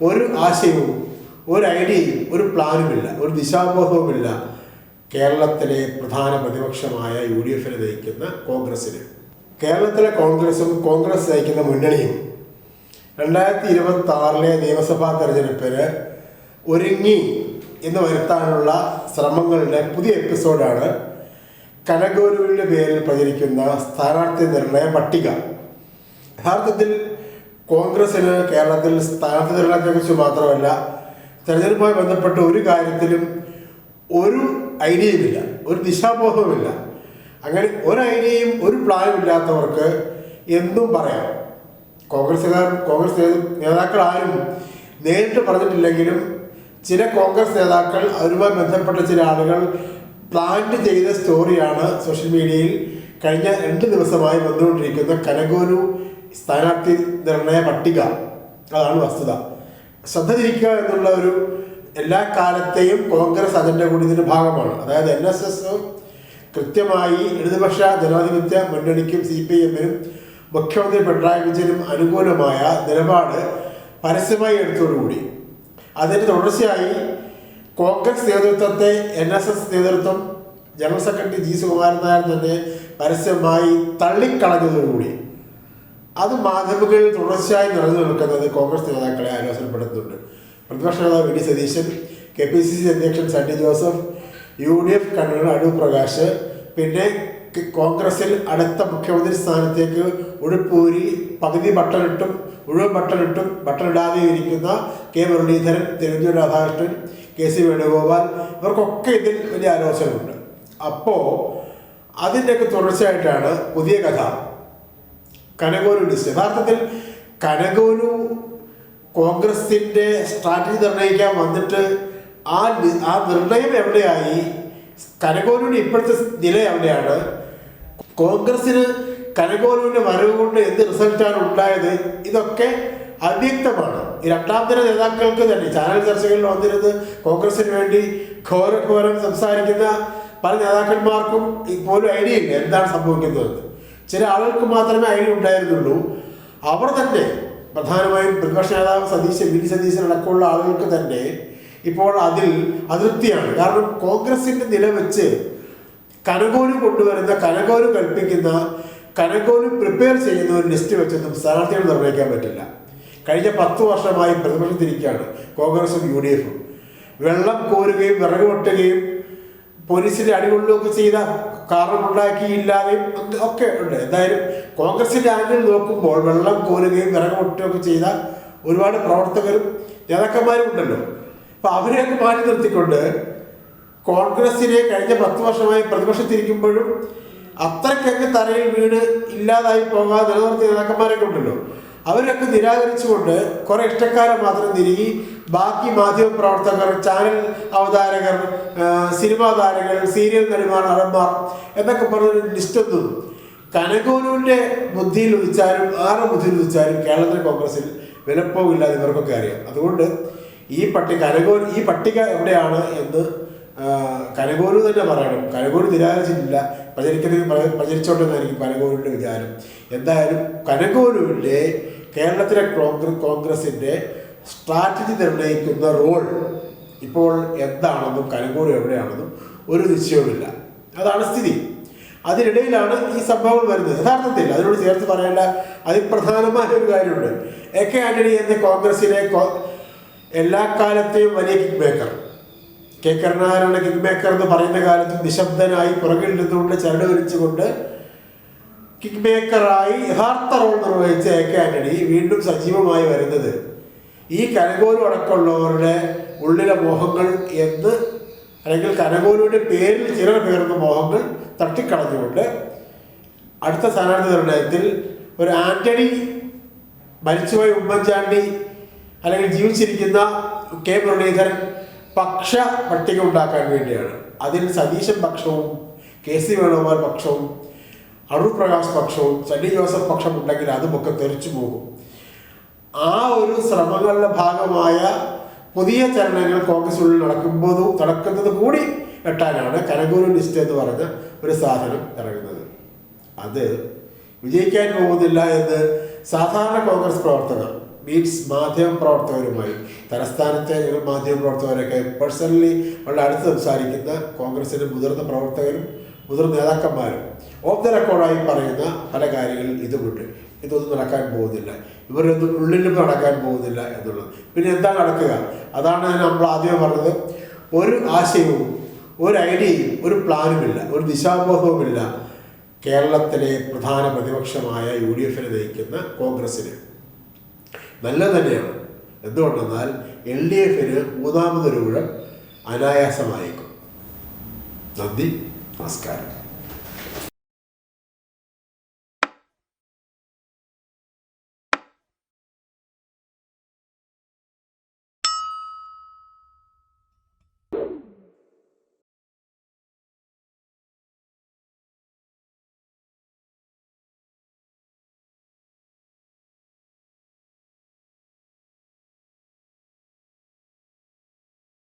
ഒരു ആശയവും ഒരു ഐഡിയയും ഒരു പ്ലാനുമില്ല ഒരു ദിശാബോധവുമില്ല കേരളത്തിലെ പ്രധാന പ്രതിപക്ഷമായ യു ഡി എഫിനെ നയിക്കുന്ന കോൺഗ്രസിന് കേരളത്തിലെ കോൺഗ്രസും കോൺഗ്രസ് നയിക്കുന്ന മുന്നണിയും രണ്ടായിരത്തി ഇരുപത്തി ആറിലെ നിയമസഭാ തെരഞ്ഞെടുപ്പിന് ഒരുങ്ങി എന്ന് വരുത്താനുള്ള ശ്രമങ്ങളുടെ പുതിയ എപ്പിസോഡാണ് കനഗോരുവിന്റെ പേരിൽ പ്രചരിക്കുന്ന സ്ഥാനാർത്ഥി നിർണയ പട്ടിക. യഥാർത്ഥത്തിൽ കോൺഗ്രസിന് കേരളത്തിൽ സ്ഥാനാർത്ഥി നിർണയത്തെക്കുറിച്ച് മാത്രമല്ല തെരഞ്ഞെടുപ്പുമായി ബന്ധപ്പെട്ട ഒരു കാര്യത്തിലും ഒരു ഐഡിയയുമില്ല ഒരു ദിശാബോധവുമില്ല. അങ്ങനെ ഒരു ഐഡിയയും ഒരു പ്ലാനും ഇല്ലാത്തവർക്ക് എന്തും പറയാം. കോൺഗ്രസ്സുകാർ കോൺഗ്രസ് നേതാക്കൾ ആരും നേരിട്ട് പറഞ്ഞിട്ടില്ലെങ്കിലും ചില കോൺഗ്രസ് നേതാക്കൾ അവരുമായി ബന്ധപ്പെട്ട ചില ആളുകൾ പ്ലാന്റ് ചെയ്ത സ്റ്റോറിയാണ് സോഷ്യൽ മീഡിയയിൽ കഴിഞ്ഞ രണ്ട് ദിവസമായി വന്നുകൊണ്ടിരിക്കുന്ന കനകോലു സ്ഥാനാർത്ഥി നിർണയ പട്ടിക. അതാണ് വസ്തുത. ശ്രദ്ധ തിരിക്കുക എന്നുള്ള ഒരു എല്ലാ കാലത്തെയും കോൺഗ്രസ് അതിന്റെ കൂടി ഇതിന്റെ ഭാഗമാണ്. അതായത് എൻ എസ് എസ് കൃത്യമായി ഇടതുപക്ഷ ജനാധിപത്യ മുന്നണിക്കും സി പി എമ്മിനും മുഖ്യമന്ത്രി പിണറായി വിജയനും അനുകൂലമായ നിലപാട് പരസ്യമായി എടുത്തോടുകൂടി. അതിന് തുടർച്ചയായി കോൺഗ്രസ് നേതൃത്വത്തെ എൻ എസ് എസ് നേതൃത്വം general secretary G Sukumaran Nair തന്നെ പരസ്യമായി തള്ളിക്കളഞ്ഞതോടുകൂടി. അത് മാധ്യമങ്ങളിൽ തുടർച്ചയായി നിറഞ്ഞു നിൽക്കുന്നത് കോൺഗ്രസ് നേതാക്കളെ ആലോചനപ്പെടുത്തുന്നുണ്ട് പ്രതിപക്ഷ നേതാവ് V. D. Satheesan K P C C അധ്യക്ഷൻ Sunny Joseph U D F convenor Adoor Prakash പിന്നെ കോൺഗ്രസിൽ അടുത്ത മുഖ്യമന്ത്രി സ്ഥാനത്തേക്ക് ഉടുപ്പൂരി പകുതി ബട്ടണിട്ടും മുഴുവൻ ബട്ടണിട്ടും ബട്ടണിടാതെ ഇരിക്കുന്ന K Muraleedharan Thiruvanchoor Radhakrishnan K C Venugopal ഇവർക്കൊക്കെ ഇതിൽ വലിയ ആലോചനയുണ്ട് അപ്പോൾ അതിന്റെയൊക്കെ തുടർച്ചയായിട്ടാണ് പുതിയ കഥ. കനകോലു ലിസ്റ്റ് യഥാർത്ഥത്തിൽ കനകോലു കോൺഗ്രസിന്റെ സ്ട്രാറ്റജി നിർണയിക്കാൻ വന്നിട്ട് ആ ആ നിർണയം എവിടെയായി? കനകോലുവിന്റെ ഇപ്പോഴത്തെ നില എവിടെയാണ്? കോൺഗ്രസിന് കനകോലുവിന്റെ വരവ് കൊണ്ട് എന്ത് റിസൾട്ടാണ് ഉണ്ടായത്? ഇതൊക്കെ അവ്യക്തമാണ്. ഈ രണ്ടാം തര നേതാക്കൾക്ക് തന്നെ ചാനൽ ചർച്ചകളിൽ വന്നിരുന്ന് കോൺഗ്രസിന് വേണ്ടി ഘോരഘോരം സംസാരിക്കുന്ന പല നേതാക്കന്മാർക്കും ഇപ്പോഴും ഐഡിയ ഇല്ല. എന്താണ് സംഭവിക്കുന്നത്? ചില ആളുകൾക്ക് മാത്രമേ ഐഡിയ ഉണ്ടായിരുന്നുള്ളൂ. അവർ തന്നെ പ്രധാനമായും പ്രതിപക്ഷ നേതാവ് സതീശൻ വി. ഡി. സതീശൻ അടക്കമുള്ള ആളുകൾക്ക് തന്നെ ഇപ്പോൾ അതിൽ അതൃപ്തിയാണ്. കാരണം കോൺഗ്രസിന്റെ നില വെച്ച് കനകോൽ കൊണ്ടുവരുന്ന കനകോൽ കൽപ്പിക്കുന്ന കനകോൽ പ്രിപ്പയർ ചെയ്യുന്ന ഒരു ലിസ്റ്റ് വെച്ചൊന്നും സ്ഥാനാർത്ഥികൾ നിർണയിക്കാൻ പറ്റില്ല. കഴിഞ്ഞ പത്ത് വർഷമായി പ്രതിപക്ഷത്തിരിക്കുകയാണ് കോൺഗ്രസും യു ഡി എഫും. വെള്ളം കോരുകയും വിറക് പോലീസിന്റെ അടികൊള്ളുകയൊക്കെ ചെയ്ത കാരണമുണ്ടാക്കിയില്ലാതെയും ഒക്കെ- ഉണ്ട്. എന്തായാലും കോൺഗ്രസിന്റെ ആംഗിൾ നോക്കുമ്പോൾ വെള്ളം കോരുകയും വിറക് വെട്ടുകയൊക്കെ ചെയ്ത ഒരുപാട് പ്രവർത്തകരും നേതാക്കന്മാരും ഉണ്ടല്ലോ. അപ്പൊ അവരെയൊക്കെ മാറ്റി നിർത്തിക്കൊണ്ട് കോൺഗ്രസിനെ കഴിഞ്ഞ പത്ത് വർഷമായി പ്രതിപക്ഷത്തിരിക്കുമ്പോഴും അത്രയ്ക്കൊക്കെ തറയിൽ വീട് ഇല്ലാതായി പോകാതെ നിലനിർത്തിയ നേതാക്കന്മാരൊക്കെ ഉണ്ടല്ലോ. അവരൊക്കെ നിരാകരിച്ചുകൊണ്ട് കുറെ ഇഷ്ടക്കാരെ മാത്രം തിരികെ ബാക്കി മാധ്യമ പ്രവർത്തകർ ചാനൽ അവതാരകർ സിനിമാ താരങ്ങൾ സീരിയൽ നടിമാർ നടന്മാർ എന്നൊക്കെ പറഞ്ഞൊരു ലിസ്റ്റൊന്നും കനകൂരുവിന്റെ ബുദ്ധിയിൽ ഉദിച്ചാലും ആരുടെ ബുദ്ധിയിൽ ഉദിച്ചാലും കേരളത്തിലെ കോൺഗ്രസിൽ വിലപ്പോവില്ലാതെ ഇവർക്കൊക്കെ അറിയാം. അതുകൊണ്ട് ഈ പട്ടിക കനകോൽ ഈ പട്ടിക എവിടെയാണ് എന്ന് കനകോലു തന്നെ പറയണം. കനകോലു നിരാകരിച്ചിട്ടില്ല. പ്രചരിക്കുന്നത് പ്ര- പ്രചരിച്ചോട്ടെന്നായിരിക്കും കനകോലുവിന്റെ വിചാരം. എന്തായാലും കനകോലുവിന്റെ കേരളത്തിലെ കോൺഗ്രസ് കോൺഗ്രസിന്റെ സ്ട്രാറ്റജി നിർണയിക്കുന്ന റോൾ ഇപ്പോൾ എന്താണെന്നും കനകോലു എവിടെയാണെന്നും ഒരു നിശ്ചയവുമില്ല. അതാണ് സ്ഥിതി. അതിനിടയിലാണ് ഈ സംഭവങ്ങൾ വരുന്നത്. യഥാർത്ഥത്തിൽ അതിനോട് ചേർത്ത് പറയേണ്ട അതിപ്രധാനമായ ഒരു കാര്യമുണ്ട്. എ കെ ആന്റണി എന്ന കോൺഗ്രസിലെ എല്ലാ കാലത്തെയും വലിയ കിക്ക് മേക്കർ കെ കരുണാകരന്റെ കിക്ക് മേക്കർ എന്ന് പറയുന്ന കാലത്ത് നിശബ്ദനായി പുറകിൽ നിന്നുകൊണ്ട് ചരട് വലിച്ചുകൊണ്ട് കിക്ക് മേക്കറായി യഥാർത്ഥ റോൾ നിർവഹിച്ച എ കെ ആന്റണി വീണ്ടും സജീവമായി വരുന്നത് ഈ കനകോലു അടക്കമുള്ളവരുടെ ഉള്ളിലെ മോഹങ്ങൾ എന്ന് അല്ലെങ്കിൽ കനകോലുവിന്റെ പേരിൽ ചിലർ പേർന്ന മോഹങ്ങൾ തട്ടിക്കളഞ്ഞുകൊണ്ട് അടുത്ത സ്ഥാനാർത്ഥി നിർണയത്തിൽ ഒരു ആന്റണി മരിച്ചുപോയ ഉമ്മൻചാണ്ടി അല്ലെങ്കിൽ ജീവിച്ചിരിക്കുന്ന കെ മുരളീധരൻ പക്ഷ പട്ടിക ഉണ്ടാക്കാൻ വേണ്ടിയാണ്. അതിൽ സതീശൻ പക്ഷവും കെ സി വേണുഗോപാൽ പക്ഷവും അടൂർ പ്രകാശ് പക്ഷവും സണ്ണി ജോസഫ് പക്ഷം ഉണ്ടെങ്കിൽ അതുമൊക്കെ തെറിച്ചു പോകും. ആ ഒരു ശ്രമങ്ങളുടെ ഭാഗമായ പുതിയ ചലനങ്ങൾ കോൺഗ്രസിനുള്ളിൽ നടക്കുമ്പോൾ നടക്കുന്നത് കൂടി എട്ടാനാണ് കനകൂരു ലിസ്റ്റ് എന്ന് പറഞ്ഞ ഒരു സാധനം ഇറങ്ങുന്നത്. അത് വിജയിക്കാൻ പോകുന്നില്ല എന്ന് സാധാരണ കോൺഗ്രസ് പ്രവർത്തകർ മീൻസ് മാധ്യമ പ്രവർത്തകരുമായി തലസ്ഥാനത്തെ ഞങ്ങൾ മാധ്യമപ്രവർത്തകരൊക്കെ പേഴ്സണലി വളരെ അടുത്ത് സംസാരിക്കുന്ന കോൺഗ്രസിന്റെ മുതിർന്ന പ്രവർത്തകരും മുതിർന്ന നേതാക്കന്മാരും ഓഫ് ദ റെക്കോർഡായി പറയുന്ന പല കാര്യങ്ങളിൽ ഇതുമുണ്ട്. ഇതൊന്നും നടക്കാൻ പോകുന്നില്ല. ഇവരൊന്നും ഉള്ളിലും നടക്കാൻ പോകുന്നില്ല എന്നുള്ളത്. പിന്നെ എന്താ നടക്കുക? അതാണ് നമ്മൾ ആദ്യം പറഞ്ഞത്. ഒരു ആശയവും ഒരു ഐഡിയയും ഒരു പ്ലാനുമില്ല ഒരു ദിശാബോധവുമില്ല കേരളത്തിലെ പ്രധാന പ്രതിപക്ഷമായ യു ഡി എഫിനെ നയിക്കുന്ന കോൺഗ്രസ്സിന്. നല്ലത് തന്നെയാണ്. എന്തുകൊണ്ടെന്നാൽ എൽ ഡി എഫിന് മൂന്നാമതൊരു ഊഴം അനായാസമായേക്കും. നന്ദി നമസ്കാരം.